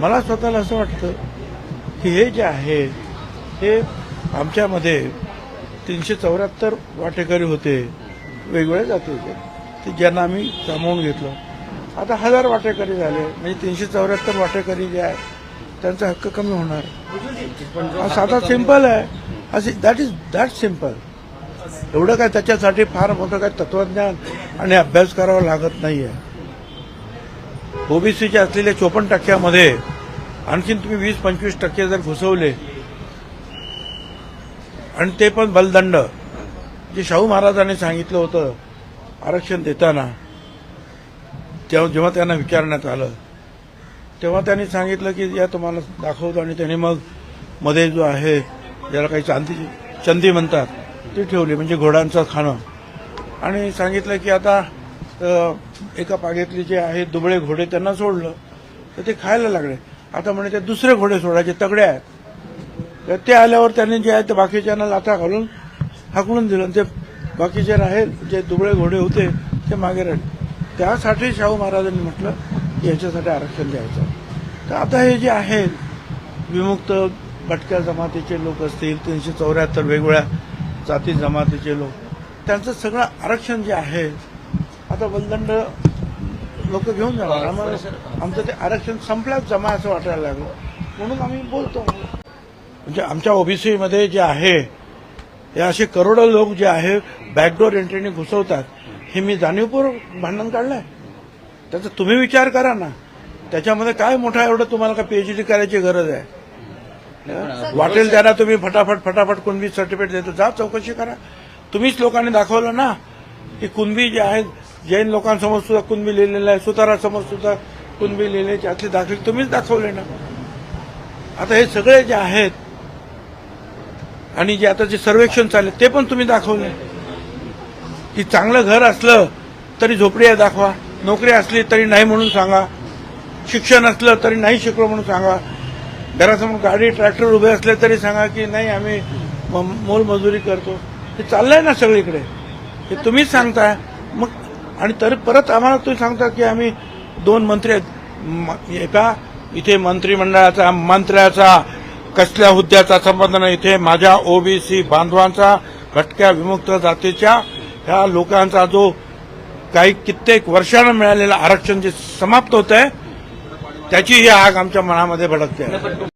मला स्वतःला असं वाटतं की हे जे आहे हे आमच्यामध्ये तीनशे चौऱ्याहत्तर वाटेकरी होते वेगवेगळे जाती होते. ते ज्यांना आम्ही सामावून घेतलं. आता हजार वाटेकरी झाले म्हणजे तीनशे चौऱ्याहत्तर वाटेकरी जे आहे त्यांचा हक्क कमी होणार. साधा सिंपल आहे. असे दॅट इज दॅट सिंपल एवढं काय त्याच्यासाठी फार मोठं काय तत्वज्ञान आणि अभ्यास करावा लागत नाही आहे ओबीसीचे असलेल्या चोपन्न टक्क्यामध्ये आणखीन तुम्ही वीस पंचवीस टक्के जर घुसवले आणि ते पण बलदंड जे शाहू महाराजांनी सांगितलं होतं आरक्षण देताना तेव्हा जेव्हा त्यांना विचारण्यात आलं तेव्हा त्यांनी सांगितलं की या तुम्हाला दाखवतो आणि त्यांनी मग मध्ये जो आहे ज्याला काही चांदी चंदी म्हणतात ती ठेवली म्हणजे घोड्यांचं खाणं. आणि सांगितलं की आता एका पागेतले जे आहे दुबळे घोडे त्यांना सोडलं. तर ते खायला लागले. आता म्हणे ते दुसरे घोडे सोडायचे तगडे आहेत. तर ते आल्यावर त्यांनी जे आहे ते बाकीच्यांना लाथा घालून हाकलून दिलं. आणि ते बाकीचे आहेत जे दुबळे घोडे होते ते मागे राहिले. त्यासाठी शाहू महाराजांनी म्हटलं की याच्यासाठी आरक्षण द्यायचं. तर आता हे जे आहेत विमुक्त भटक्या जमातीचे लोक असतील तीनशे चौऱ्याहत्तर वेगवेगळ्या जाती जमातीचे लोक त्यांचं सगळं आरक्षण जे आहे आता बलदंड लोक घेऊन जाणार. आम्हाला आमचं ते आरक्षण संपल्याच जमा असं वाटायला लागलं. म्हणून आम्ही बोलतो. म्हणजे आमच्या ओबीसीमध्ये जे आहे हे असे करोडो लोक जे आहे बॅकडोर एंट्रीने घुसवतात. हे मी जाणीवपूर्वक भांडण काढलंय. त्याचा तुम्ही विचार करा ना. त्याच्यामध्ये काय मोठा एवढं तुम्हाला का पीएचडी करायची गरज आहे? वाटेल त्यांना तुम्ही फटाफट फटाफट कुणबी सर्टिफिकेट देतो. जा चौकशी करा. तुम्हीच लोकांनी दाखवलं ना की कुणबी जे आहेत जैन लोकांसमोर सुद्धा कुणबी लिहिलेलं आहे सुतारासमोर सुद्धा कुणबी लिहिलेली असले दाखले तुम्हीच दाखवले ना. आता हे सगळे जे आहेत आणि जे आता जे सर्वेक्षण चालले ते पण तुम्ही दाखवले. की चांगलं घर असलं तरी झोपडी आहे दाखवा नोकरी असली तरी नाही म्हणून सांगा शिक्षण असलं तरी नाही शिकलो म्हणून सांगा घरासमोर गाडी ट्रॅक्टर उभे असले तरी सांगा की नाही आम्ही म- मोलमजुरी करतो. हे चाललंय ना सगळीकडे. हे तुम्हीच सांगताय. मग आणि तरी परत आम्हाला तुम्ही सांगता की आम्ही दोन मंत्री आहेत. एका इथे मंत्रिमंडळाचा मंत्र्याचा कसल्या हुद्द्याचा संबंध नाही. इथे माझ्या ओबीसी बांधवांचा भटक्या विमुक्त जातीच्या ह्या लोकांचा जो काही कित्येक वर्षानं मिळालेलं आरक्षण जे समाप्त होत आहे त्याची ही आग आमच्या मनामध्ये भडकते.